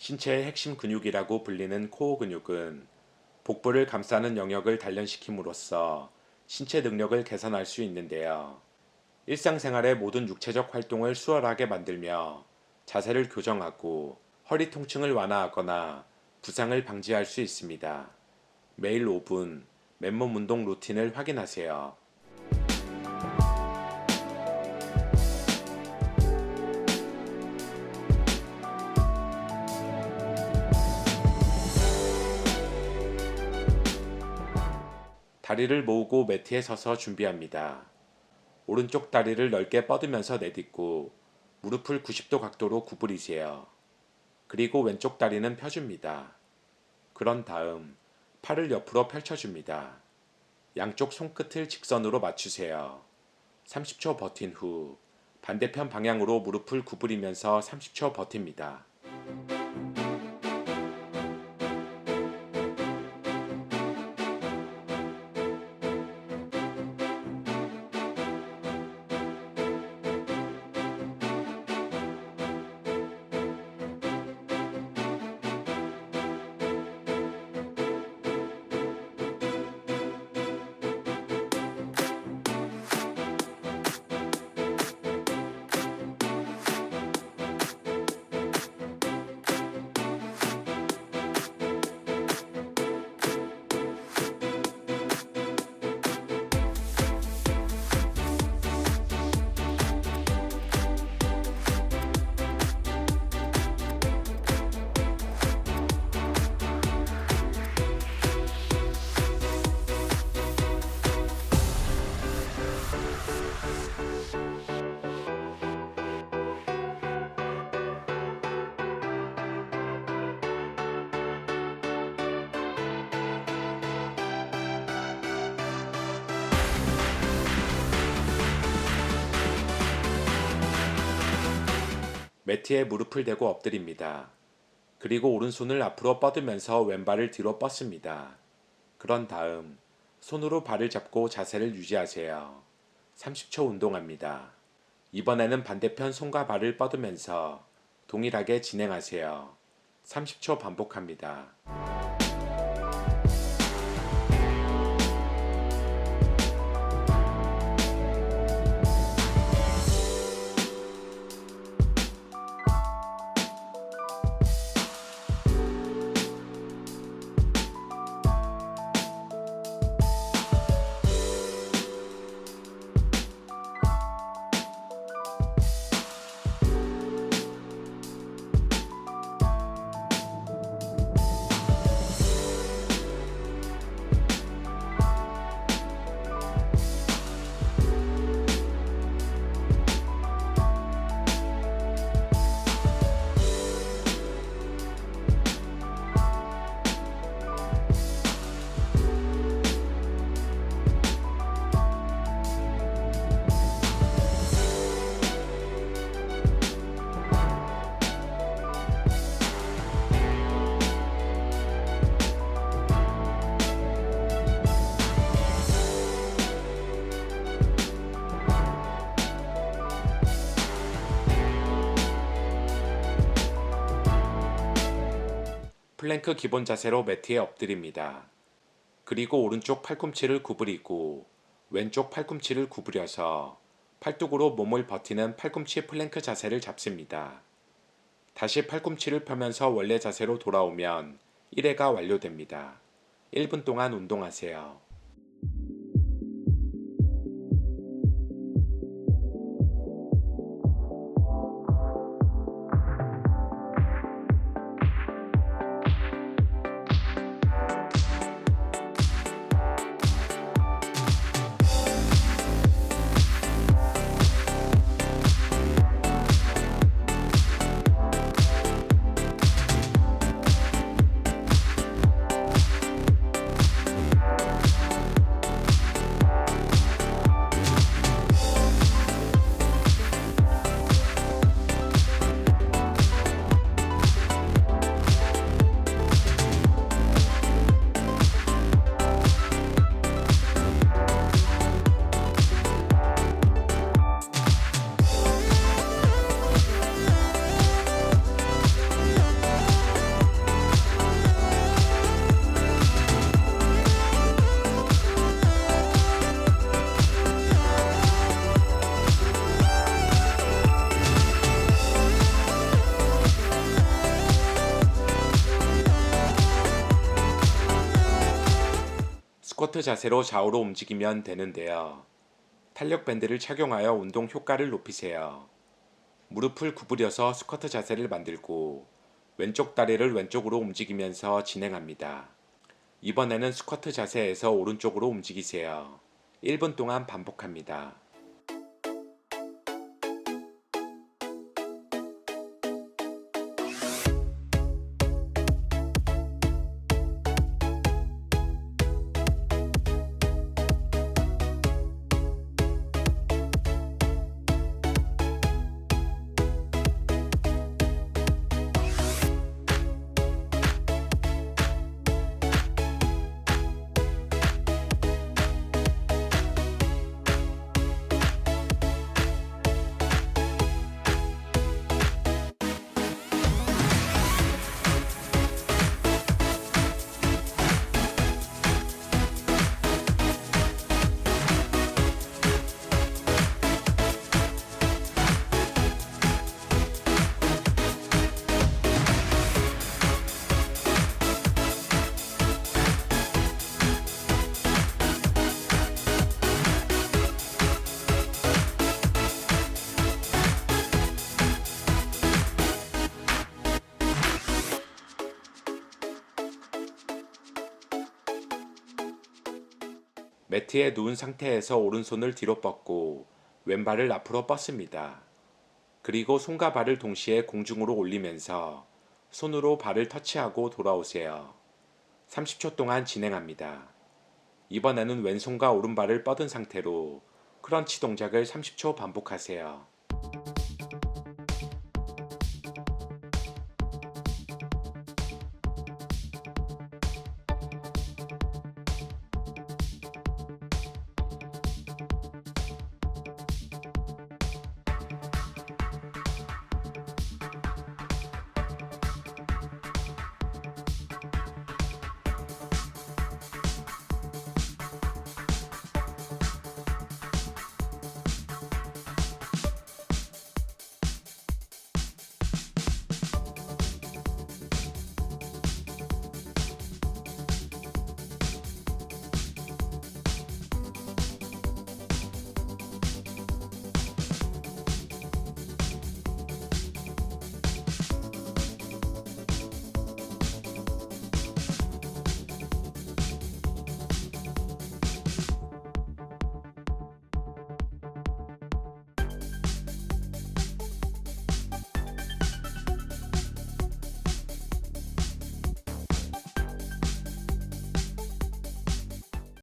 신체의 핵심 근육이라고 불리는 코어 근육은 복부를 감싸는 영역을 단련시킴으로써 신체 능력을 개선할 수 있는데요. 일상생활의 모든 육체적 활동을 수월하게 만들며 자세를 교정하고 허리 통증을 완화하거나 부상을 방지할 수 있습니다. 매일 5분 맨몸 운동 루틴을 확인하세요. 다리를 모으고 매트에 서서 준비합니다. 오른쪽 다리를 넓게 뻗으면서 내딛고 무릎을 90도 각도로 구부리세요. 그리고 왼쪽 다리는 펴줍니다. 그런 다음 팔을 옆으로 펼쳐줍니다. 양쪽 손끝을 직선으로 맞추세요. 30초 버틴 후 반대편 방향으로 무릎을 구부리면서 30초 버팁니다. 매트에 무릎을 대고 엎드립니다. 그리고 오른손을 앞으로 뻗으면서 왼발을 뒤로 뻗습니다. 그런 다음 손으로 발을 잡고 자세를 유지하세요. 30초 운동합니다. 이번에는 반대편 손과 발을 뻗으면서 동일하게 진행하세요. 30초 반복합니다. 플랭크 기본 자세로 매트에 엎드립니다. 그리고 오른쪽 팔꿈치를 구부리고 왼쪽 팔꿈치를 구부려서 팔뚝으로 몸을 버티는 팔꿈치 플랭크 자세를 잡습니다. 다시 팔꿈치를 펴면서 원래 자세로 돌아오면 1회가 완료됩니다. 1분 동안 운동하세요. 스쿼트 자세로 좌우로 움직이면 되는데요. 탄력 밴드를 착용하여 운동 효과를 높이세요. 무릎을 구부려서 스쿼트 자세를 만들고 왼쪽 다리를 왼쪽으로 움직이면서 진행합니다. 이번에는 스쿼트 자세에서 오른쪽으로 움직이세요. 1분 동안 반복합니다. 매트에 누운 상태에서 오른손을 뒤로 뻗고 왼발을 앞으로 뻗습니다. 그리고 손과 발을 동시에 공중으로 올리면서 손으로 발을 터치하고 돌아오세요. 30초 동안 진행합니다. 이번에는 왼손과 오른발을 뻗은 상태로 크런치 동작을 30초 반복하세요.